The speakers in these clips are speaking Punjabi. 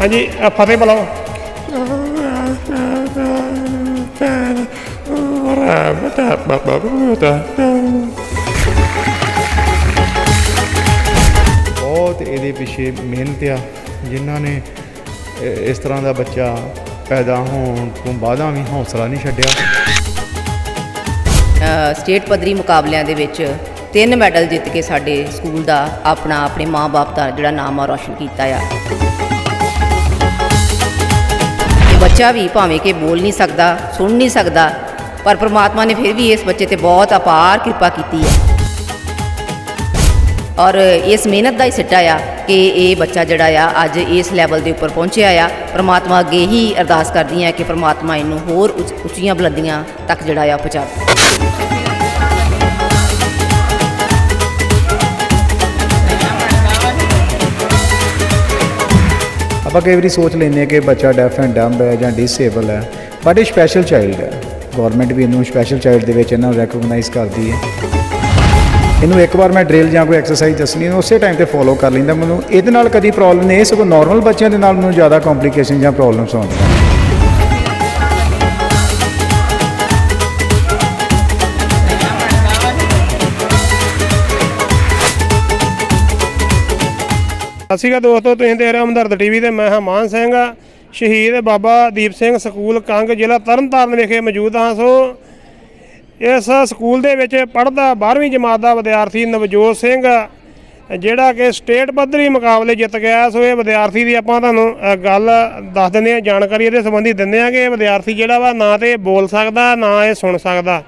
ਹਾਂਜੀ ਅ, ਫਤਿਹ ਬੁਲਾਓ। ਬਹੁਤ ਇਹਦੇ ਪਿੱਛੇ ਮਿਹਨਤ ਆ ਜਿਨ੍ਹਾਂ ਨੇ ਇ- ਇਸ ਤਰ੍ਹਾਂ ਦਾ ਬੱਚਾ ਪੈਦਾ ਹੋਣ ਤੋਂ ਬਾਅਦਾਂ ਵੀ ਹੌਸਲਾ ਨਹੀਂ ਛੱਡਿਆ। ਸਟੇਟ ਪੱਧਰੀ ਮੁਕਾਬਲਿਆਂ ਦੇ ਵਿੱਚ ਤਿੰਨ ਮੈਡਲ ਜਿੱਤ ਕੇ ਸਾਡੇ ਸਕੂਲ ਦਾ ਆਪਣਾ, ਆਪਣੇ ਮਾਂ-ਬਾਪ ਦਾ ਜਿਹੜਾ ਨਾਮ ਆ, ਰੌਸ਼ਨ ਕੀਤਾ ਆ। ਇਹ ਬੱਚਾ ਵੀ ਭਾਵੇਂ ਕਿ ਬੋਲ ਨਹੀਂ ਸਕਦਾ, ਸੁਣ ਨਹੀਂ ਸਕਦਾ, ਪਰ ਪ੍ਰਮਾਤਮਾ ਨੇ ਫਿਰ ਵੀ ਇਸ ਬੱਚੇ ਤੇ ਬਹੁਤ ਅਪਾਰ ਕਿਰਪਾ ਕੀਤੀ ਹੈ ਔਰ ਇਸ ਮਿਹਨਤ ਦਾ ਹੀ ਸਿੱਟਾ ਆ ਕਿ ਇਹ ਬੱਚਾ ਜਿਹੜਾ ਆ, ਅੱਜ ਇਸ ਲੈਵਲ ਦੇ ਉੱਪਰ ਪਹੁੰਚਿਆ ਆ। ਪ੍ਰਮਾਤਮਾ ਅੱਗੇ ਹੀ ਅਰਦਾਸ ਕਰਦੀ ਆ ਕਿ ਪ੍ਰਮਾਤਮਾ ਇਹਨੂੰ ਹੋਰ ਉੱਚ- ਉੱਚੀਆਂ ਬੁਲੰਦੀਆਂ ਤੱਕ ਜਿਹੜਾ ਆ ਪਹੁੰਚਾਵੇ ਆਪਾਂ ਕਈ ਵਾਰੀ ਸੋਚ ਲੈਂਦੇ ਹਾਂ ਕਿ ਬੱਚਾ ਡੈਫ ਐਂਡ ਡੰਬ ਹੈ ਜਾਂ ਡਿਸੇਬਲ ਹੈ ਬਟ ਇਹ ਸਪੈਸ਼ਲ ਚਾਈਲਡ ਹੈ। ਗਵਰਨਮੈਂਟ ਵੀ ਇਹਨੂੰ ਸਪੈਸ਼ਲ ਚਾਈਲਡ ਦੇ ਵਿੱਚ ਇਹਨਾਂ ਨੂੰ ਰੈਕਗਨਾਈਜ਼ ਕਰਦੀ ਹੈ। ਇਹਨੂੰ ਇੱਕ ਵਾਰ ਮੈਂ ਡਰਿਲ ਜਾਂ ਕੋਈ ਐਕਸਰਸਾਈਜ਼ ਦੱਸਣੀ ਹੈ, ਉਸੇ ਟਾਈਮ ਤੇ ਫੋਲੋ ਕਰ ਲੈਂਦਾ। ਮੈਨੂੰ ਇਹਦੇ ਨਾਲ ਕਦੀ ਪ੍ਰੋਬਲਮ ਨਹੀਂ, ਇਹ ਸਗੋਂ ਨਾਰਮਲ ਬੱਚਿਆਂ ਦੇ ਨਾਲ ਮੈਨੂੰ ਜ਼ਿਆਦਾ ਕੰਪਲਿਕੇਸ਼ਨ ਜਾਂ ਪ੍ਰੋਬਲਮਸ ਆਉਂਦੀਆਂ। ਸਤਿ ਸ਼੍ਰੀ ਅਕਾਲ ਦੋਸਤੋ, ਤੁਸੀਂ ਦੇਖ ਰਹੇ ਹੋ ਹਮਦਰਦ ਟੀਵੀ ਤੇ ਮੈਂ ਹਾਂ ਮਾਨ ਸਿੰਘ। ਸ਼ਹੀਦ ਬਾਬਾ ਦੀਪ ਸਿੰਘ ਸਕੂਲ ਕੰਗ ਜ਼ਿਲ੍ਹਾ ਤਰਨਤਾਰਨ ਵਿਖੇ ਮੌਜੂਦ ਹਾਂ। ਸੋ, ਇਸ ਸਕੂਲ ਦੇ ਵਿੱਚ ਪੜ੍ਹਦਾ 12ਵੀਂ ਜਮਾਤ ਦਾ ਵਿਦਿਆਰਥੀ ਨਵਜੋਤ ਸਿੰਘ, ਜਿਹੜਾ ਕਿ ਸਟੇਟ ਪੱਧਰੀ ਮੁਕਾਬਲੇ ਜਿੱਤ ਗਿਆ। ਸੋ, ਇਹ ਵਿਦਿਆਰਥੀ ਦੀ ਆਪਾਂ ਤੁਹਾਨੂੰ ਗੱਲ ਦੱਸ ਦਿੰਦੇ ਆ ਜਾਣਕਾਰੀ ਇਹਦੇ ਸੰਬੰਧੀ ਦਿੰਦੇ ਆ ਕਿ ਇਹ ਵਿਦਿਆਰਥੀ ਜਿਹੜਾ ਵਾ ਨਾ ਤੇ ਬੋਲ ਸਕਦਾ, ਨਾ ਇਹ ਸੁਣ ਸਕਦਾ।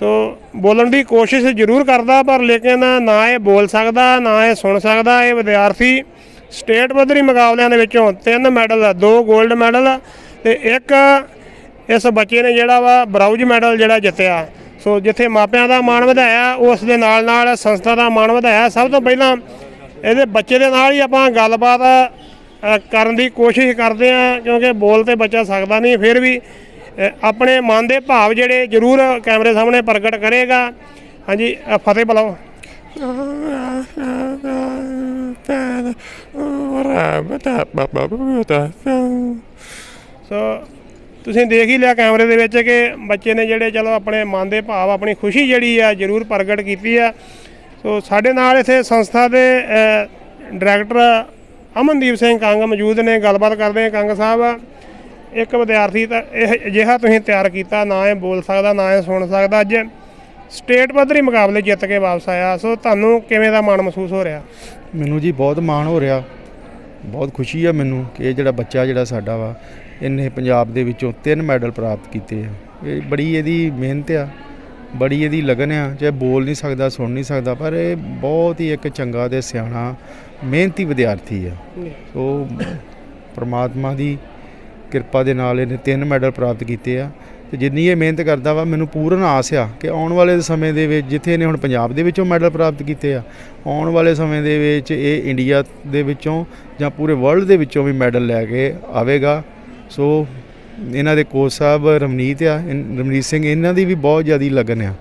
ਸੋ ਬੋਲਣ ਦੀ ਕੋਸ਼ਿਸ਼ ਜ਼ਰੂਰ ਕਰਦਾ, ਪਰ ਲੇਕਿਨ ਨਾ ਇਹ ਬੋਲ ਸਕਦਾ, ਨਾ ਇਹ ਸੁਣ ਸਕਦਾ। ਇਹ ਵਿਦਿਆਰਥੀ ਸਟੇਟ ਪੱਧਰੀ ਮੁਕਾਬਲਿਆਂ ਦੇ ਵਿੱਚੋਂ ਤਿੰਨ ਮੈਡਲ, ਦੋ 골ਡ ਮੈਡਲ ਤੇ ਇੱਕ ਇਸ ਬੱਚੇ ਨੇ ਜਿਹੜਾ ਵਾ ਬਰਾਊਜ ਮੈਡਲ ਜਿਹੜਾ ਜਿੱਤਿਆ। ਸੋ ਜਿੱਥੇ ਮਾਪਿਆਂ ਦਾ ਮਾਣ ਵਧਾਇਆ, ਉਸ ਦੇ ਨਾਲ ਨਾਲ ਸੰਸਥਾ ਦਾ ਮਾਣ ਵਧਾਇਆ। ਸਭ ਤੋਂ ਪਹਿਲਾਂ ਇਹਦੇ ਬੱਚੇ ਦੇ ਨਾਲ ਹੀ ਆਪਾਂ ਗੱਲਬਾਤ ਕਰਨ ਦੀ ਕੋਸ਼ਿਸ਼ ਕਰਦੇ ਆ ਕਿਉਂਕਿ ਬੋਲ ਤੇ ਬੱਚਾ ਸਕਦਾ ਨਹੀਂ, ਫਿਰ ਵੀ ਆਪਣੇ ਮਨ ਦੇ ਭਾਵ ਜਿਹੜੇ ਜ਼ਰੂਰ ਕੈਮਰੇ ਸਾਹਮਣੇ ਪ੍ਰਗਟ ਕਰੇਗਾ। ਹਾਂਜੀ ਫਤਿਹ ਬੁਲਾਓ। ਸੋ, ਤੁਸੀਂ ਦੇਖ ਹੀ ਲਿਆ ਕੈਮਰੇ ਦੇ ਵਿੱਚ ਕਿ ਬੱਚੇ ਨੇ ਜਿਹੜੇ, ਚਲੋ, ਆਪਣੇ ਮਨ ਦੇ ਭਾਵ, ਆਪਣੀ ਖੁਸ਼ੀ ਜਿਹੜੀ ਆ, ਜ਼ਰੂਰ ਪ੍ਰਗਟ ਕੀਤੀ ਆ। ਸੋ, ਸਾਡੇ ਨਾਲ ਇੱਥੇ ਸੰਸਥਾ ਦੇ ਡਾਇਰੈਕਟਰ ਅਮਨਦੀਪ ਸਿੰਘ ਕੰਗ ਮੌਜੂਦ ਨੇ। ਗੱਲਬਾਤ ਕਰਦੇ ਆ ਕੰਗ ਸਾਹਿਬ। ਇੱਕ ਵਿਦਿਆਰਥੀ ਤਾਂ ਇਹ ਅਜਿਹਾ ਤੁਸੀਂ ਤਿਆਰ ਕੀਤਾ ਨਾ ਇਹ ਬੋਲ ਸਕਦਾ ਨਾ ਇਹ ਸੁਣ ਸਕਦਾ। ਅੱਜ ਸਟੇਟ ਪੱਧਰੀ ਮੁਕਾਬਲੇ ਜਿੱਤ ਕੇ ਵਾਪਸ ਆਇਆ। ਸੋ ਤੁਹਾਨੂੰ ਕਿਵੇਂ ਦਾ ਮਾਣ ਮਹਿਸੂਸ ਹੋ ਰਿਹਾ? ਮੈਨੂੰ ਜੀ ਬਹੁਤ ਮਾਣ ਹੋ ਰਿਹਾ। ਬਹੁਤ ਖੁਸ਼ੀ ਆ ਮੈਨੂੰ ਕਿ ਇਹ ਜਿਹੜਾ ਬੱਚਾ ਜਿਹੜਾ ਸਾਡਾ ਵਾ ਇਹਨੇ ਪੰਜਾਬ ਦੇ ਵਿੱਚੋਂ ਤਿੰਨ ਮੈਡਲ ਪ੍ਰਾਪਤ ਕੀਤੇ ਆ। ਇਹ ਬੜੀ ਇਹਦੀ ਮਿਹਨਤ ਆ ਬੜੀ ਇਹਦੀ ਲਗਨ ਆ। ਚਾਹੇ ਬੋਲ ਨਹੀਂ ਸਕਦਾ ਸੁਣ ਨਹੀਂ ਸਕਦਾ ਪਰ ਇਹ ਬਹੁਤ ਹੀ ਇੱਕ ਚੰਗਾ ਤੇ ਸਿਆਣਾ ਮਿਹਨਤੀ ਵਿਦਿਆਰਥੀ ਆ। ਸੋ ਪ੍ਰਮਾਤਮਾ ਦੀ ਕਿਰਪਾ ਦੇ ਨਾਲ ਇਹਨੇ ਤਿੰਨ ਮੈਡਲ ਪ੍ਰਾਪਤ ਕੀਤੇ ਆ। ਤੇ ਜਿੰਨੀ ਇਹ ਮਿਹਨਤ ਕਰਦਾ ਵਾ, ਮੈਨੂੰ ਪੂਰਨ ਆਸ ਆ ਕਿ ਆਉਣ ਵਾਲੇ ਸਮੇਂ ਦੇ ਵਿੱਚ ਜਿੱਥੇ ਇਹਨੇ ਹੁਣ ਪੰਜਾਬ ਦੇ ਵਿੱਚੋਂ ਮੈਡਲ ਪ੍ਰਾਪਤ ਕੀਤੇ ਆ, ਆਉਣ ਵਾਲੇ ਸਮੇਂ ਦੇ ਵਿੱਚ ਇਹ ਇੰਡੀਆ ਦੇ ਵਿੱਚੋਂ ਜਾਂ ਪੂਰੇ ਵਰਲਡ ਦੇ ਵਿੱਚੋਂ ਵੀ ਮੈਡਲ ਲੈ ਕੇ ਆਵੇਗਾ। ਸੋ ਇਹਨਾਂ ਦੇ ਕੋਚ ਸਾਹਿਬ ਰਮਨੀਤ ਆ, ਇਨ- ਰਮਨੀਤ ਸਿੰਘ, ਇਹਨਾਂ ਦੀ ਵੀ ਬਹੁਤ ਜ਼ਿਆਦੀ ਲਗਨ ਆ।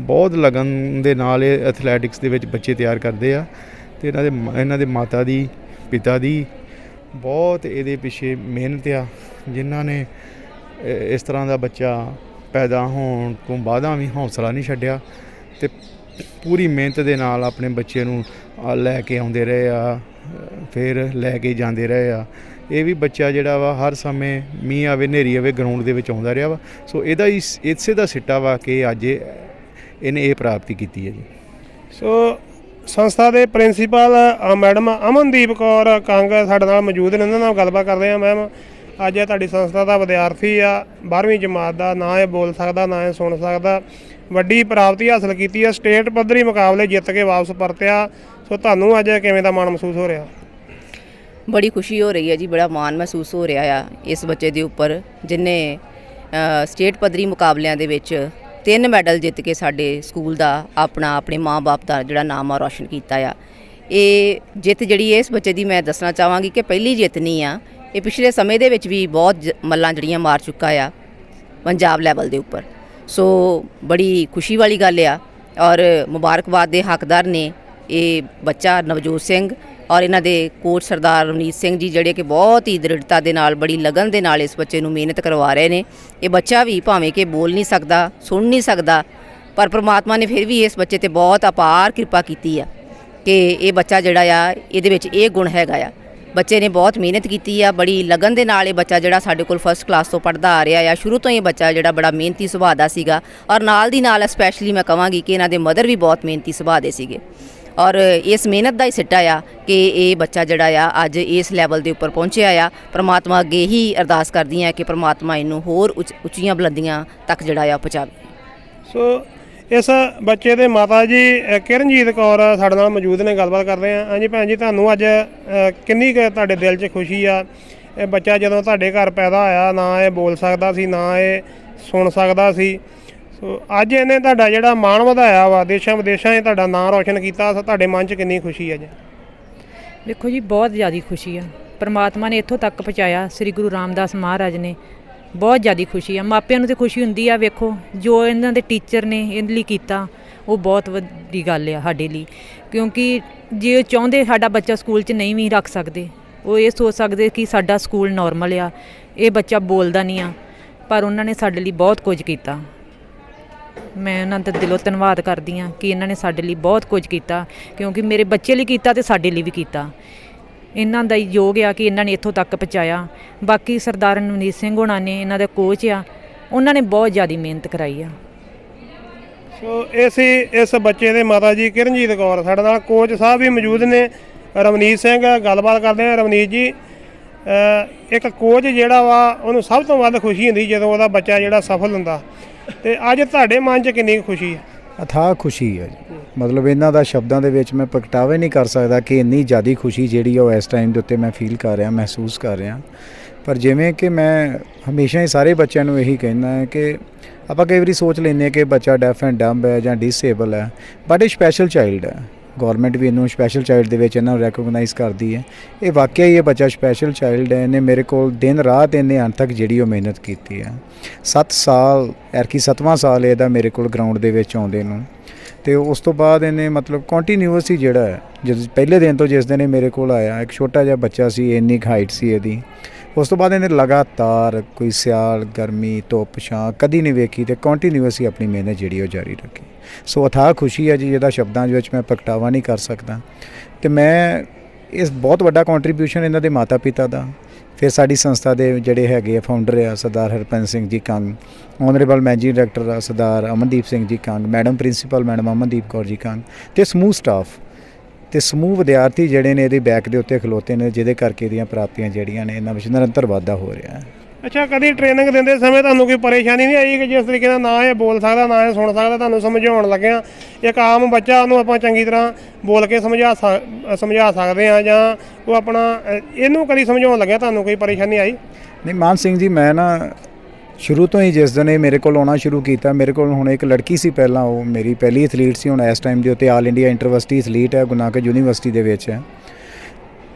ਬਹੁਤ ਲਗਨ ਦੇ ਨਾਲ ਇਹ ਐਥਲੈਟਿਕਸ ਦੇ ਵਿੱਚ ਬੱਚੇ ਤਿਆਰ ਕਰਦੇ ਆ ਤੇ ਇਹਨਾਂ ਦੇ ਇਹਨਾਂ ਦੇ ਮਾਤਾ ਦੀ, ਪਿਤਾ ਦੀ ਬਹੁਤ ਇਹਦੇ ਪਿੱਛੇ ਮਿਹਨਤ ਆ। ਜਿਨ੍ਹਾਂ ਨੇ ਇਸ ਤਰ੍ਹਾਂ ਦਾ ਬੱਚਾ ਪੈਦਾ ਹੋਣ ਤੋਂ ਬਾਅਦਾਂ ਵੀ ਹੌਸਲਾ ਨਹੀਂ ਛੱਡਿਆ ਤੇ ਪੂਰੀ ਮਿਹਨਤ ਦੇ ਨਾਲ ਆਪਣੇ ਬੱਚੇ ਨੂੰ ਲੈ ਕੇ ਆਉਂਦੇ ਰਹੇ ਆ ਫਿਰ ਲੈ ਕੇ ਜਾਂਦੇ ਰਹੇ ਆ। ਇਹ ਵੀ ਬੱਚਾ ਜਿਹੜਾ ਵਾ ਹਰ ਸਮੇਂ ਮੀਂਹ ਆਵੇ, ਹਨੇਰੀ ਆਵੇ ਗਰਾਊਂਡ ਦੇ ਵਿੱਚ ਆਉਂਦਾ ਰਿਹਾ ਵਾ। ਸੋ ਇਹਦਾ ਹੀ ਇਸੇ ਦਾ ਸਿੱਟਾ ਵਾ ਕਿ ਅੱਜ ਇਹਨੇ ਇਹ ਪ੍ਰਾਪਤੀ ਕੀਤੀ ਹੈ ਜੀ। ਸੋ ਸੰਸਥਾ ਦੇ ਪ੍ਰਿੰਸੀਪਲ ਮੈਡਮ ਅਮਨਦੀਪ ਕੌਰ ਕੰਗ ਸਾਡੇ ਨਾਲ ਮੌਜੂਦ ਨੇ, ਉਹਨਾਂ ਨਾਲ ਗੱਲਬਾਤ ਕਰਦੇ ਆ ਮੈਮ। ਅੱਜ ਇਹ ਤੁਹਾਡੀ ਸੰਸਥਾ ਦਾ ਵਿਦਿਆਰਥੀ ਆ 12ਵੀਂ ਜਮਾਤ ਦਾ, ਨਾ ਇਹ ਬੋਲ ਸਕਦਾ, ਨਾ ਇਹ ਸੁਣ ਸਕਦਾ। ਵੱਡੀ ਪ੍ਰਾਪਤੀ ਹਾਸਲ ਕੀਤੀ ਆ, ਸਟੇਟ ਪੱਧਰੀ ਮੁਕਾਬਲੇ ਜਿੱਤ ਕੇ ਵਾਪਸ ਪਰਤਿਆ। ਸੋ ਤੁਹਾਨੂੰ ਅੱਜ ਕਿਵੇਂ ਦਾ ਮਾਣ ਮਹਿਸੂਸ ਹੋ ਰਿਹਾ? ਬੜੀ ਖੁਸ਼ੀ ਹੋ ਰਹੀ ਹੈ ਜੀ, ਬੜਾ ਮਾਣ ਮਹਿਸੂਸ ਹੋ ਰਿਹਾ ਆ ਇਸ ਬੱਚੇ ਦੇ ਉੱਪਰ, ਜਿਨੇ ਸਟੇਟ ਪੱਧਰੀ ਮੁਕਾਬਲਿਆਂ ਦੇ ਵਿੱਚ ਤਿੰਨ ਮੈਡਲ ਜਿੱਤ ਕੇ ਸਾਡੇ ਸਕੂਲ ਦਾ ਆਪਣਾ, ਆਪਣੇ ਮਾਂ-ਬਾਪ ਦਾ ਜਿਹੜਾ ਨਾਮ ਆ, ਰੌਸ਼ਨ ਕੀਤਾ ਆ। ਇਹ ਜਿੱਤ ਜਿਹੜੀ ਇਸ ਬੱਚੇ ਦੀ ਮੈਂ ਦੱਸਣਾ ਚਾਹਾਂਗੀ ਕਿ ਪਹਿਲੀ ਜਿੱਤ ਨਹੀਂ ਆ ਇਹ ਪਿਛਲੇ ਸਮੇਂ ਦੇ ਵਿੱਚ ਵੀ ਬਹੁਤ ਜ- ਮੱਲਾਂ ਜਿਹੜੀਆਂ ਮਾਰ ਚੁੱਕਾ ਆ ਪੰਜਾਬ ਲੈਵਲ ਦੇ ਉੱਪਰ। ਸੋ ਬੜੀ ਖੁਸ਼ੀ ਵਾਲੀ ਗੱਲ ਆ ਔਰ ਮੁਬਾਰਕਬਾਦ ਦੇ ਹੱਕਦਾਰ ਨੇ ਇਹ ਬੱਚਾ ਨਵਜੋਤ ਸਿੰਘ ਔਰ ਇਹਨਾਂ ਦੇ ਕੋਚ ਸਰਦਾਰ ਰਵਨੀਤ ਸਿੰਘ ਜੀ ਜਿਹੜੇ ਕਿ ਬਹੁਤ ਹੀ ਦ੍ਰਿੜਤਾ ਦੇ ਨਾਲ, ਬੜੀ ਲਗਨ ਦੇ ਨਾਲ ਇਸ ਬੱਚੇ ਨੂੰ ਮਿਹਨਤ ਕਰਵਾ ਰਹੇ ਨੇ। ਇਹ ਬੱਚਾ ਵੀ ਭਾਵੇਂ ਕਿ ਬੋਲ ਨਹੀਂ ਸਕਦਾ, ਸੁਣ ਨਹੀਂ ਸਕਦਾ, ਪਰ ਪ੍ਰਮਾਤਮਾ ਨੇ ਫਿਰ ਵੀ ਇਸ ਬੱਚੇ ਤੇ ਬਹੁਤ ਅਪਾਰ ਕਿਰਪਾ ਕੀਤੀ ਆ ਕਿ ਇਹ ਬੱਚਾ ਜਿਹੜਾ ਆ, ਇਹਦੇ ਵਿੱਚ ਇਹ ਗੁਣ ਹੈਗਾ ਆ। ਬੱਚੇ ਨੇ ਬਹੁਤ ਮਿਹਨਤ ਕੀਤੀ ਆ, ਬੜੀ ਲਗਨ ਦੇ ਨਾਲ ਇਹ ਬੱਚਾ ਜਿਹੜਾ ਸਾਡੇ ਕੋਲ ਫਸਟ ਕਲਾਸ ਤੋਂ ਪੜਦਾ ਆ ਰਿਹਾ ਆ। ਸ਼ੁਰੂ ਤੋਂ ਹੀ ਇਹ ਬੱਚਾ ਜਿਹੜਾ ਬੜਾ ਮਿਹਨਤੀ ਸੁਭਾਅ ਦਾ ਸੀਗਾ ਔਰ ਨਾਲ ਦੀ ਨਾਲ ਸਪੈਸ਼ਲੀ ਮੈਂ ਕਹਾਂਗੀ ਕਿ ਇਹਨਾਂ ਦੇ ਮਦਰ ਵੀ ਬਹੁਤ ਮਿਹਨਤੀ ਸੁਭਾਅ ਦੇ ਸੀਗੇ। ਔਰ ਇਸ ਮਿਹਨਤ ਦਾ ਹੀ ਸਿੱਟਾ ਆ ਕਿ ਇਹ ਬੱਚਾ ਜਿਹੜਾ ਆ ਅੱਜ ਇਸ ਲੈਵਲ ਦੇ ਉੱਪਰ ਪਹੁੰਚਿਆ ਆ। ਪ੍ਰਮਾਤਮਾ ਅੱਗੇ ਹੀ ਅਰਦਾਸ ਕਰਦੀ ਆ ਕਿ ਪ੍ਰਮਾਤਮਾ ਇਹਨੂੰ ਹੋਰ ਉੱਚ- ਉੱਚੀਆਂ ਬੁਲੰਦੀਆਂ ਤੱਕ ਜਿਹੜਾ ਆ ਪਹੁੰਚਾਵੇ ਸੋ ਇਸ ਬੱਚੇ ਦੇ ਮਾਤਾ ਜੀ ਕਿਰਨਜੀਤ ਕੌਰ ਸਾਡੇ ਨਾਲ ਮੌਜੂਦ ਨੇ, ਗੱਲਬਾਤ ਕਰਦੇ ਆ ਹਾਂਜੀ ਭੈਣ ਜੀ, ਤੁਹਾਨੂੰ ਅੱਜ ਕਿੰਨੀ ਕੁ ਤੁਹਾਡੇ ਦਿਲ 'ਚ ਖੁਸ਼ੀ ਆ? ਇਹ ਬੱਚਾ ਜਦੋਂ ਤੁਹਾਡੇ ਘਰ ਪੈਦਾ ਹੋਇਆ, ਨਾ ਇਹ ਬੋਲ ਸਕਦਾ ਸੀ, ਨਾ ਇਹ ਸੁਣ ਸਕਦਾ ਸੀ। ਸੋ, ਅੱਜ ਇਹਨੇ ਤੁਹਾਡਾ ਜਿਹੜਾ ਮਾਣ ਵਧਾਇਆ ਵਾ, ਦੇਸ਼ਾਂ ਵਿਦੇਸ਼ਾਂ 'ਚ ਤੁਹਾਡਾ ਨਾਂ ਰੌਸ਼ਨ ਕੀਤਾ ਤੁਹਾਡੇ ਮਨ 'ਚ ਕਿੰਨੀ ਖੁਸ਼ੀ ਅੱਜ ਦੇਖੋ ਜੀ, ਬਹੁਤ ਜ਼ਿਆਦਾ ਖੁਸ਼ੀ ਆ। ਪਰਮਾਤਮਾ ਨੇ ਇੱਥੋਂ ਤੱਕ ਪਹੁੰਚਾਇਆ, ਸ੍ਰੀ ਗੁਰੂ ਰਾਮਦਾਸ ਮਹਾਰਾਜ ਨੇ। ਬਹੁਤ ਜ਼ਿਆਦਾ ਖੁਸ਼ੀ ਆ। ਮਾਪਿਆਂ ਨੂੰ ਤੇ ਖੁਸ਼ੀ ਹੁੰਦੀ ਆ, ਵੇਖੋ, ਜੋ ਇਹਨਾਂ ਦੇ ਟੀਚਰ ਨੇ ਇਹਦੇ ਲਈ ਕੀਤਾ, ਉਹ ਬਹੁਤ ਵੱਡੀ ਗੱਲ ਆ ਸਾਡੇ ਲਈ। ਕਿਉਂਕਿ ਜੇ ਉਹ ਚਾਹੁੰਦੇ ਸਾਡਾ ਬੱਚਾ ਸਕੂਲ 'ਚ ਨਹੀਂ ਵੀ ਰੱਖ ਸਕਦੇ, ਉਹ ਇਹ ਸੋਚ ਸਕਦੇ ਕਿ ਸਾਡਾ ਸਕੂਲ ਨਾਰਮਲ ਆ, ਇਹ ਬੱਚਾ ਬੋਲਦਾ ਨਹੀਂ ਆ, ਪਰ ਉਹਨਾਂ ਨੇ ਸਾਡੇ ਲਈ ਬਹੁਤ ਕੁਝ ਕੀਤਾ। ਮੈਂ ਉਹਨਾਂ ਦਾ ਦਿਲੋਂ ਧੰਨਵਾਦ ਕਰਦੀ ਆ ਕਿ ਇਹਨਾਂ ਨੇ ਸਾਡੇ ਲਈ ਬਹੁਤ ਕੁਝ ਕੀਤਾ, ਕਿਉਂਕਿ ਮੇਰੇ ਬੱਚੇ ਲਈ ਕੀਤਾ ਤੇ ਸਾਡੇ ਲਈ ਵੀ ਕੀਤਾ। ਇਹਨਾਂ ਦਾ ਹੀ ਯੋਗ ਆ ਕਿ ਇਹਨਾਂ ਨੇ ਇੱਥੋਂ ਤੱਕ ਪਹੁੰਚਾਇਆ। ਬਾਕੀ ਸਰਦਾਰ ਨਵਨੀਤ ਸਿੰਘ ਹੋਣਾ ਨੇ ਇਹਨਾਂ ਦੇ ਕੋਚ ਆ। ਉਹਨਾਂ ਨੇ ਬਹੁਤ ਜ਼ਿਆਦਾ ਮਿਹਨਤ ਕਰਾਈ ਆ। ਸੋ ਇਹ ਸੀ ਇਸ ਬੱਚੇ ਦੇ ਮਾਤਾ ਜੀ ਕਿਰਨਜੀਤ ਕੌਰ। ਸਾਡੇ ਨਾਲ ਕੋਚ ਸਾਹਿਬ ਵੀ ਮੌਜੂਦ ਨੇ। ਰਵਨੀਤ ਸਿੰਘ ਗੱਲਬਾਤ ਕਰਦੇ ਆ ਰਵਨੀਤ ਜੀ ਇੱਕ ਕੋਚ ਜਿਹੜਾ ਵਾ ਉਹਨੂੰ ਸਭ ਤੋਂ ਵੱਧ ਖੁਸ਼ੀ ਹੁੰਦੀ ਜਦੋਂ ਉਹਦਾ ਬੱਚਾ ਜਿਹੜਾ ਸਫਲ ਹੁੰਦਾ। ਤੇ ਅੱਜ ਤੁਹਾਡੇ ਮਨ 'ਚ ਕਿੰਨੀ ਕੁ ਖੁਸ਼ੀ ਹੈ? ਅਥਾਹ ਖੁਸ਼ੀ ਹੈ ਜੀ। ਮਤਲਬ ਇਹਨਾਂ ਦਾ ਸ਼ਬਦਾਂ ਦੇ ਵਿੱਚ ਮੈਂ ਪ੍ਰਗਟਾਵੇ ਨਹੀਂ ਕਰ ਸਕਦਾ ਕਿ ਇੰਨੀ ਜ਼ਿਆਦੀ ਖੁਸ਼ੀ ਜਿਹੜੀ ਉਹ ਇਸ ਟਾਈਮ ਦੇ ਉੱਤੇ ਮੈਂ ਫੀਲ ਕਰ ਰਿਹਾ, ਮਹਿਸੂਸ ਕਰ ਰਿਹਾ। ਪਰ ਜਿਵੇਂ ਕਿ ਮੈਂ ਹਮੇਸ਼ਾ ਹੀ ਸਾਰੇ ਬੱਚਿਆਂ ਨੂੰ ਇਹੀ ਕਹਿੰਦਾ ਹੈ ਕਿ ਆਪਾਂ ਕਈ ਵਾਰੀ ਸੋਚ ਲੈਂਦੇ ਹਾਂ ਕਿ ਬੱਚਾ ਡੈਫ ਐਂਡ ਡੰਬ ਹੈ ਜਾਂ ਡਿਸੇਬਲ ਹੈ ਬਟ ਇਹ ਸਪੈਸ਼ਲ ਚਾਈਲਡ ਹੈ। ਗਵਰਨਮੈਂਟ ਵੀ ਇਹਨੂੰ ਸਪੈਸ਼ਲ ਚਾਈਲਡ ਦੇ ਵਿੱਚ ਇਹਨਾਂ ਨੂੰ ਰੈਕਗਨਾਈਜ਼ ਕਰਦੀ ਹੈ। ਇਹ ਵਾਕਿਆ ਹੀ ਇਹ ਬੱਚਾ ਸਪੈਸ਼ਲ ਚਾਈਲਡ ਹੈ, ਇਹਨੇ ਮੇਰੇ ਕੋਲ ਦਿਨ ਰਾਤ ਇਹਨੇ ਅੰਤ ਤੱਕ ਜਿਹੜੀ ਉਹ ਮਿਹਨਤ ਕੀਤੀ ਹੈ। 7 ਸਾਲ ਐਰਕੀ 7ਵਾਂ ਸਾਲ ਇਹਦਾ ਮੇਰੇ ਕੋਲ ਗਰਾਊਂਡ ਦੇ ਵਿੱਚ ਆਉਂਦੇ ਨੂੰ। ਤੇ ਉਸ ਤੋਂ ਬਾਅਦ ਇਹਨੇ ਮਤਲਬ ਕੰਟੀਨਿਊਸ ਹੀ ਜਿਹੜਾ ਹੈ, ਜਦ ਪਹਿਲੇ ਦਿਨ ਤੋਂ ਜਿਸ ਦਿਨ ਇਹ ਮੇਰੇ ਕੋਲ ਆਇਆ, ਇੱਕ ਛੋਟਾ ਜਿਹਾ ਬੱਚਾ ਸੀ, ਇੰਨੀ ਹਾਈਟ ਸੀ ਇਹਦੀ। ਉਸ ਤੋਂ ਬਾਅਦ ਇਹਨੇ ਲਗਾਤਾਰ ਕੋਈ ਸਿਆਲ, ਗਰਮੀ, ਧੁੱਪ, ਛਾਂ ਕਦੀ ਨਹੀਂ ਵੇਖੀ ਤੇ ਕੰਟੀਨਿਊਸ ਹੀ ਆਪਣੀ ਮਿਹਨਤ ਜਿਹੜੀ ਉਹ ਜਾਰੀ ਰੱਖੀ। ਸੋ ਅਥਾਹ ਖੁਸ਼ੀ ਹੈ ਜੀ ਜਿਹਦਾ ਸ਼ਬਦਾਂ ਦੇ ਵਿੱਚ ਮੈਂ ਪ੍ਰਗਟਾਵਾ ਨਹੀਂ ਕਰ ਸਕਦਾ। ਤੇ ਮੈਂ ਇਸ ਬਹੁਤ ਵੱਡਾ ਕੰਟਰੀਬਿਊਸ਼ਨ ਇਹਨਾਂ ਦੇ ਮਾਤਾ ਪਿਤਾ ਦਾ। ਫਿਰ ਸਾਡੀ ਸੰਸਥਾ ਦੇ ਜਿਹੜੇ ਹੈਗੇ ਆ ਫਾਊਂਡਰ ਆ, ਸਰਦਾਰ ਹਰਪੰਜ Singh ji Kang honourable managing director ਆ, Sardar Amandeep Singh ji Kang madam principal madam Amandeep Kaur ji Kang ਤੇ ਸਮੂਹ ਸਟਾਫ ਤੇ ਸਮੂਹ ਵਿਦਿਆਰਥੀ ਜਿਹੜੇ ਨੇ ਇਹਦੇ ਬੈਕ ਦੇ ਉੱਤੇ ਖਲੋਤੇ ਨੇ, ਜਿਹਦੇ ਕਰਕੇ ਇਹਦੀਆਂ ਪ੍ਰਾਪਤੀਆਂ ਜਿਹੜੀਆਂ ਨੇ, ਇਹਨਾਂ ਵਿੱਚ ਨਿਰੰਤਰ ਵਾਧਾ ਹੋ ਰਿਹਾ ਹੈ। ਅੱਛਾ, ਕਦੀ ਟ੍ਰੇਨਿੰਗ ਦਿੰਦੇ ਸਮੇਂ ਤੁਹਾਨੂੰ ਕੋਈ ਪਰੇਸ਼ਾਨੀ ਨਹੀਂ ਆਈ ਕਿ ਜਿਸ ਤਰੀਕੇ ਨਾਲ ਨਾ ਇਹ ਬੋਲ ਸਕਦਾ, ਨਾ ਇਹ ਸੁਣ ਸਕਦਾ, ਤੁਹਾਨੂੰ ਸਮਝਾਉਣ ਲੱਗਿਆ ਇੱਕ ਆਮ ਬੱਚਾ ਉਹਨੂੰ ਆਪਾਂ ਚੰਗੀ ਤਰ੍ਹਾਂ ਬੋਲ ਕੇ ਸਮਝਾ ਸਕ- ਸਮਝਾ ਸਕਦੇ ਆ ਜਾਂ ਉਹ ਆਪਣਾ ਇਹਨੂੰ ਕਦੀ ਸਮਝਾਉਣ ਲੱਗਿਆ ਤੁਹਾਨੂੰ ਕੋਈ ਪਰੇਸ਼ਾਨੀ ਆਈ? ਨਹੀਂ, ਮਾਨ ਸਿੰਘ ਜੀ, ਮੈਂ ਨਾ ਸ਼ੁਰੂ ਤੋਂ ਹੀ ਜਿਸ ਦਿਨ ਇਹ ਮੇਰੇ ਕੋਲ ਆਉਣਾ ਸ਼ੁਰੂ ਕੀਤਾ, ਮੇਰੇ ਕੋਲ ਹੁਣ ਇੱਕ ਲੜਕੀ ਸੀ ਪਹਿਲਾਂ, ਉਹ ਮੇਰੀ ਪਹਿਲੀ ਐਥਲੀਟ ਸੀ, ਹੁਣ ਇਸ ਟਾਈਮ ਦੇ ਉੱਤੇ ਆਲ ਇੰਡੀਆ ਇੰਟਰਵਰਸਿਟੀ ਐਥਲੀਟ ਹੈ, ਗੁਰੂ ਨਾਨਕ ਯੂਨੀਵਰਸਿਟੀ ਦੇ ਵਿੱਚ ਹੈ।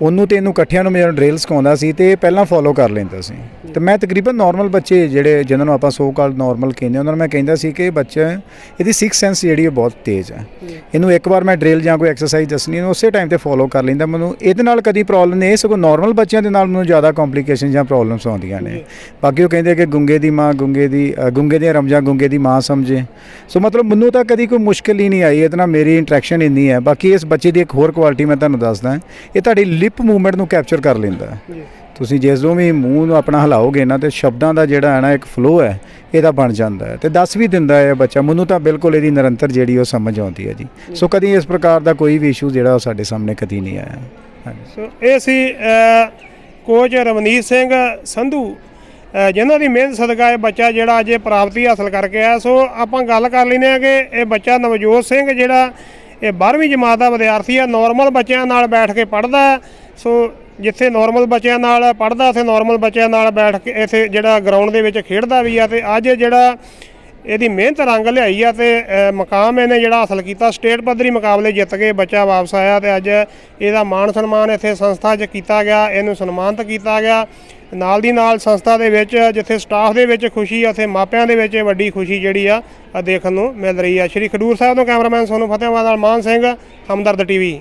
ਉਹਨੂੰ ਤੇ ਇਹਨੂੰ ਇਕੱਠਿਆਂ ਨੂੰ ਮੈਂ ਡਰਿਲ ਸਿਖਾਉਂਦਾ ਸੀ ਤੇ ਇਹ ਪਹਿਲਾਂ ਫੋਲੋ ਕਰ ਲੈਂਦਾ ਸੀ। ਤੇ ਮੈਂ ਤਕਰੀਬਨ ਨਾਰਮਲ ਬੱਚੇ ਜਿਹੜੇ ਜਿਨ੍ਹਾਂ ਨੂੰ ਆਪਾਂ ਸੋ ਕਾਲ ਨਾਰਮਲ ਕਹਿੰਦੇ ਉਹਨਾਂ ਨੂੰ ਮੈਂ ਕਹਿੰਦਾ ਸੀ ਕਿ ਇਹ ਬੱਚਾ, ਇਹਦੀ ਸਿਕਸ ਸੈਂਸ ਜਿਹੜੀ ਉਹ ਬਹੁਤ ਤੇਜ਼ ਹੈ। ਇਹਨੂੰ ਇੱਕ ਵਾਰ ਮੈਂ ਡਰਿਲ ਜਾਂ ਕੋਈ ਐਕਸਰਸਾਈਜ਼ ਦੱਸਣੀ ਇਹਨੂੰ ਉਸੇ ਟਾਈਮ ਤੇ ਫੋਲੋ ਕਰ ਲੈਂਦਾ। ਮੈਨੂੰ ਇਹਦੇ ਨਾਲ ਕਦੀ ਪ੍ਰੋਬਲਮ ਨਹੀਂ, ਇਹ ਸਗੋਂ ਨਾਰਮਲ ਬੱਚਿਆਂ ਦੇ ਨਾਲ ਮੈਨੂੰ ਜ਼ਿਆਦਾ ਕੰਪਲਿਕੇਸ਼ਨ ਜਾਂ ਪ੍ਰੋਬਲਮਸ ਆਉਂਦੀਆਂ ਨੇ। ਬਾਕੀ ਉਹ ਕਹਿੰਦੇ ਕਿ ਗੁੰਗੇ ਦੀ ਮਾਂ, ਗੁੰਗੇ ਦੀ ਗੁੰਗੇ ਦੀਆਂ ਰਮਜਾਂ ਗੁੰਗੇ ਦੀ ਮਾਂ ਸਮਝੇ। ਸੋ ਮਤਲਬ ਮੈਨੂੰ ਤਾਂ ਕਦੀ ਕੋਈ ਮੁਸ਼ਕਿਲ ਹੀ ਨਹੀਂ ਆਈ, ਇਹਦੇ ਨਾਲ ਮੇਰੀ ਇੰਟਰੈਕਸ਼ਨ ਇੰਨੀ ਹੈ। ਬਾਕੀ ਇਸ ਬੱਚੇ ਦੀ ਇੱਕ ਹੋਰ ਕੁਆਲਿਟੀ ਮੈਂ ਤੁਹਾਨੂੰ ਦੱਸਦਾ। ਇਹ ਤੁਹਾਡੀ ਲਿਪ ਮੂਵਮੈਂਟ ਨੂੰ ਕੈਪਚਰ ਕਰ ਲੈਂਦਾ ਹੈ। ਤੁਸੀਂ ਜਦੋਂ ਵੀ ਮੂੰਹ ਨੂੰ ਆਪਣਾ ਹਿਲਾਓਗੇ ਨਾ ਤੇ ਸ਼ਬਦਾਂ ਦਾ ਜਿਹੜਾ ਹੈ ਨਾ ਇੱਕ ਫਲੋ ਹੈ ਇਹਦਾ ਬਣ ਜਾਂਦਾ ਹੈ। ਤੇ ਦੱਸ ਵੀ ਦਿੰਦਾ ਹੈ ਬੱਚਾ ਮੈਨੂੰ ਤਾਂ ਬਿਲਕੁਲ ਇਹਦੀ ਨਿਰੰਤਰ ਜਿਹੜੀ ਉਹ ਸਮਝ ਆਉਂਦੀ ਹੈ ਜੀ। ਸੋ ਕਦੀ ਇਸ ਪ੍ਰਕਾਰ ਦਾ ਕੋਈ ਵੀ ਇਸ਼ੂ ਜਿਹੜਾ ਉਹ ਸਾਡੇ ਸਾਹਮਣੇ ਕਦੀ ਨਹੀਂ ਆਇਆ। ਸੋ ਇਹ ਸੀ ਕੋਚ ਰਵਨੀਤ ਸਿੰਘ ਸੰਧੂ ਜਿਨ੍ਹਾਂ ਦੀ ਮਿਹਨਤ ਸਦਕਾ ਇਹ ਬੱਚਾ ਜਿਹੜਾ ਅੱਜ ਇਹ ਪ੍ਰਾਪਤੀ ਹਾਸਲ ਕਰਕੇ ਆਇਆ। ਸੋ ਆਪਾਂ ਗੱਲ ਕਰ ਲੈਂਦੇ ਆ ਕਿ ਇਹ ਬੱਚਾ ਨਵਜੋਤ ਸਿੰਘ ਜਿਹੜਾ ਇਹ 12ਵੀਂ ਜਮਾਤ ਦਾ ਵਿਦਿਆਰਥੀ ਆ ਨਾਰਮਲ ਬੱਚਿਆਂ ਨਾਲ ਬੈਠ ਕੇ ਪੜ੍ਹਦਾ ਸੋ ਜਿੱਥੇ ਨਾਰਮਲ ਬੱਚਿਆਂ ਨਾਲ ਪੜ੍ਹਦਾ ਉੱਥੇ ਨਾਰਮਲ ਬੱਚਿਆਂ ਨਾਲ ਬੈਠ ਕੇ ਇੱਥੇ ਜਿਹੜਾ ਗਰਾਊਂਡ ਦੇ ਵਿੱਚ ਖੇਡਦਾ ਵੀ ਆ ਤੇ ਅੱਜ ਜਿਹੜਾ ਇਹਦੀ ਮਿਹਨਤ ਰੰਗ ਲਿਆਈ ਆ ਤੇ ਅ, ਮਕਾਮ ਇਹਨੇ ਜਿਹੜਾ ਹਾਸਲ ਕੀਤਾ ਸਟੇਟ ਪੱਧਰੀ ਮੁਕਾਬਲੇ ਜਿੱਤ ਕੇ ਬੱਚਾ ਵਾਪਸ ਆਇਆ ਤੇ ਅੱਜ ਇਹਦਾ ਮਾਣ ਸਨਮਾਨ ਇੱਥੇ ਸੰਸਥਾ 'ਚ ਕੀਤਾ ਗਿਆ ਇਹਨੂੰ ਸਨਮਾਨਿਤ ਕੀਤਾ ਗਿਆ। ਨਾਲ ਦੀ ਨਾਲ ਸੰਸਥਾ ਦੇ ਵਿੱਚ, ਜਿੱਥੇ ਸਟਾਫ ਦੇ ਵਿੱਚ ਖੁਸ਼ੀ ਆ, ਉੱਥੇ ਮਾਪਿਆਂ ਦੇ ਵਿੱਚ ਵੱਡੀ ਖੁਸ਼ੀ ਜਿਹੜੀ ਆ ਦੇਖਣ ਨੂੰ ਮਿਲ ਰਹੀ ਆ। ਸ਼੍ਰੀ ਖਡੂਰ ਸਾਹਿਬ ਤੋਂ ਕੈਮਰਾਮੈਨ ਸੋਨੂੰ ਫਤਿਹਵਾਦ ਨਾਲ ਮਾਨ ਸਿੰਘ, ਹਮਦਰਦ ਟੀਵੀ।